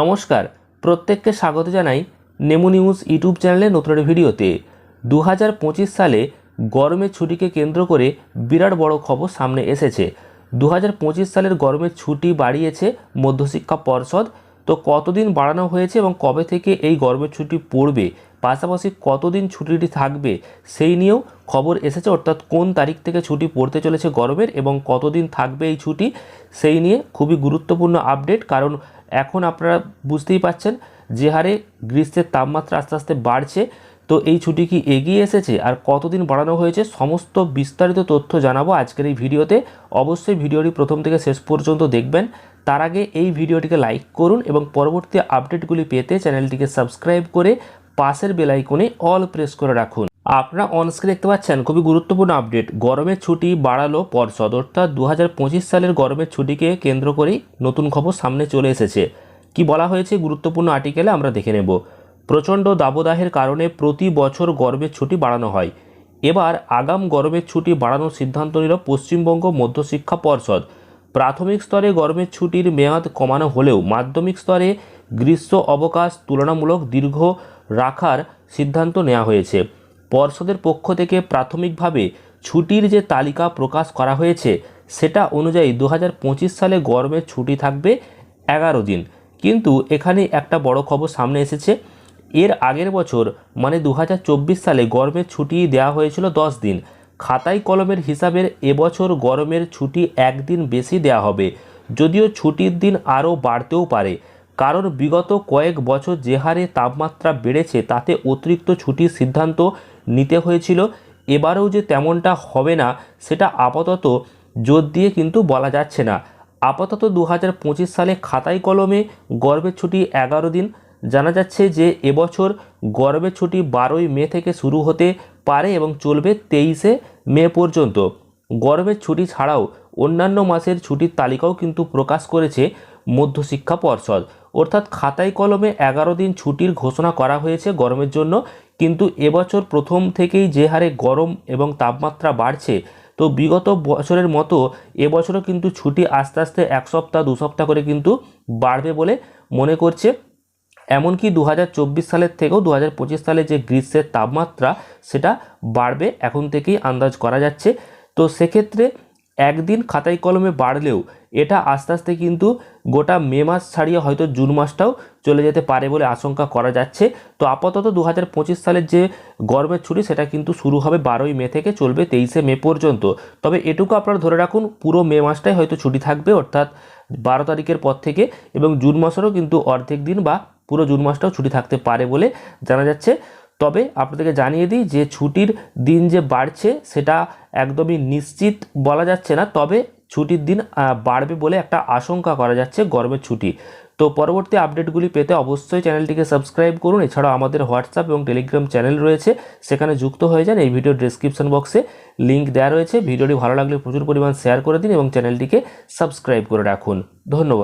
নমস্কার, প্রত্যেককে স্বাগত জানাই নেমু নিউজ ইউটিউব চ্যানেলে নতুন ভিডিওতে। দু হাজার পঁচিশ সালে গরমের ছুটিকে কেন্দ্র করে বিরাট বড় খবর সামনে এসেছে। দু হাজার পঁচিশ সালের গরমের ছুটি বাড়িয়েছে মধ্যশিক্ষা পর্ষদ। তো কতদিন বাড়ানো হয়েছে এবং কবে থেকে এই গরমের ছুটি পড়বে? পাশাপাশি কতদিন ছুটিটি থাকবে? সেই নিয়েও খবর এসেছে, অর্থাৎ কোন তারিখ থেকে ছুটি পড়তে চলেছে গরমের এবং কতদিন থাকবে এই ছুটি? সেই নিয়ে খুবই গুরুত্বপূর্ণ আপডেট, কারণ এখন আপনারা বুঝতেই পাচ্ছেন যে হারে গ্রীষ্মের তাপমাত্রা আস্তে আস্তে বাড়ছে। তো এই ছুটি কি এগিয়ে এসেছে? আর কতদিন বাড়ানো হয়েছে? সমস্ত বিস্তারিত তথ্য জানাব আজকের এই ভিডিওতে। অবশ্যই ভিডিওটি প্রথম থেকে শেষ পর্যন্ত দেখবেন। তার আগে এই ভিডিওটিকে লাইক করুন এবং পরবর্তী আপডেটগুলি পেতে চ্যানেলটিকে সাবস্ক্রাইব করে পাশের বেলাইকনে অল প্রেস করে রাখুন। আপনারা অনস্ক্রিন দেখতে পাচ্ছেন খুবই গুরুত্বপূর্ণ আপডেট গরমের ছুটি বাড়ালো পর্ষদ, অর্থাৎ দু হাজার পঁচিশ সালের গরমের ছুটিকে কেন্দ্র করেই নতুন খবর সামনে চলে এসেছে। কি বলা হয়েছে গুরুত্বপূর্ণ আর্টিকেলে আমরা দেখে নেব। প্রচণ্ড দাবদাহের কারণে প্রতি বছর গরমের ছুটি বাড়ানো হয়। এবার আগাম গরমের ছুটি বাড়ানোর সিদ্ধান্ত নিল পশ্চিমবঙ্গ মধ্যশিক্ষা পর্ষদ। প্রাথমিক স্তরে গরমের ছুটির মেয়াদ কমানো হলেও মাধ্যমিক স্তরে গ্রীষ্ম অবকাশ তুলনামূলক দীর্ঘ রাখার সিদ্ধান্ত নেওয়া হয়েছে। পর্ষদের পক্ষ থেকে প্রাথমিকভাবে ছুটির যে তালিকা প্রকাশ করা হয়েছে, সেটা অনুযায়ী দু হাজার পঁচিশ সালে গরমের ছুটি থাকবে এগারো দিন। কিন্তু এখানে একটা বড় খবর সামনে এসেছে। এর আগের বছর মানে দু হাজার চব্বিশ সালে গরমের ছুটি দেওয়া হয়েছিল দশ দিন। খাতাই কলমের হিসাবের এবছর গরমের ছুটি একদিন বেশি দেওয়া হবে। যদিও ছুটির দিন আরও বাড়তেও পারে। কারণ বিগত কয়েক বছর যে হারে তাপমাত্রা বেড়েছে, তাতে অতিরিক্ত ছুটির সিদ্ধান্ত নিতে হয়েছিল। এবারেও যে তেমনটা হবে না, সেটা আপাতত জোর দিয়ে কিন্তু বলা যাচ্ছে না। আপাতত দু হাজার পঁচিশ সালে খাতাই কলমে গর্বের ছুটি এগারো দিন। জানা যাচ্ছে যে এবছর গর্বের ছুটি বারোই মে থেকে শুরু হতে পারে এবং চলবে তেইশে মে পর্যন্ত। গর্বের ছুটি ছাড়াও অন্যান্য মাসের ছুটির তালিকাও কিন্তু প্রকাশ করেছে মধ্যশিক্ষা পর্ষদ। অর্থাৎ খাতায় কলমে এগারো দিন ছুটির ঘোষণা করা হয়েছে গরমের জন্য। কিন্তু এবছর প্রথম থেকেই যে হারে গরম এবং তাপমাত্রা বাড়ছে, তো বিগত বছরের মতো এবছরও কিন্তু ছুটি আস্তে আস্তে এক সপ্তাহ, দু সপ্তাহ করে কিন্তু বাড়বে বলে মনে করছে। এমনকি দু হাজার চব্বিশ সালের থেকেও দু হাজার পঁচিশ সালে যে গ্রীষ্মের তাপমাত্রা, সেটা বাড়বে, এখন থেকেই আন্দাজ করা যাচ্ছে। তো সেক্ষেত্রে একদিন খাতায় কলমে বাড়লেও এটা আস্তে আস্তে কিন্তু গোটা মে মাস ছাড়িয়ে হয়তো জুন মাসটাও চলে যেতে পারে বলে আশঙ্কা করা যাচ্ছে। তো আপাতত দু হাজার পঁচিশ সালের যে গরমের ছুটি, সেটা কিন্তু শুরু হবে বারোই মে থেকে চলবে তেইশে মে পর্যন্ত। তবে এটুকু আপনারা ধরে রাখুন, পুরো মে মাসটাই হয়তো ছুটি থাকবে, অর্থাৎ বারো তারিখের পর থেকে এবং জুন মাসেরও কিন্তু অর্ধেক দিন বা পুরো জুন মাসটাও ছুটি থাকতে পারে বলে জানা যাচ্ছে। তবে আপনাদেরকে জানিয়ে দিই যে ছুটির দিন যে বাড়ছে সেটা একদমই নিশ্চিত বলা যাচ্ছে না, তবে ছুটির দিন বাড়বে বলে একটা আশঙ্কা করা যাচ্ছে গরমের ছুটি। তো পরবর্তী আপডেটগুলি পেতে অবশ্যই চ্যানেলটিকে সাবস্ক্রাইব করুন। এছাড়াও আমাদের হোয়াটসঅ্যাপ এবং টেলিগ্রাম চ্যানেল রয়েছে, সেখানে যুক্ত হয়ে যান। এই ভিডিওর ডিসক্রিপশন বক্সে লিঙ্ক দেওয়া রয়েছে। ভিডিওটি ভালো লাগলে প্রচুর পরিমাণ শেয়ার করে দিন এবং চ্যানেলটিকে সাবস্ক্রাইব করে রাখুন। ধন্যবাদ।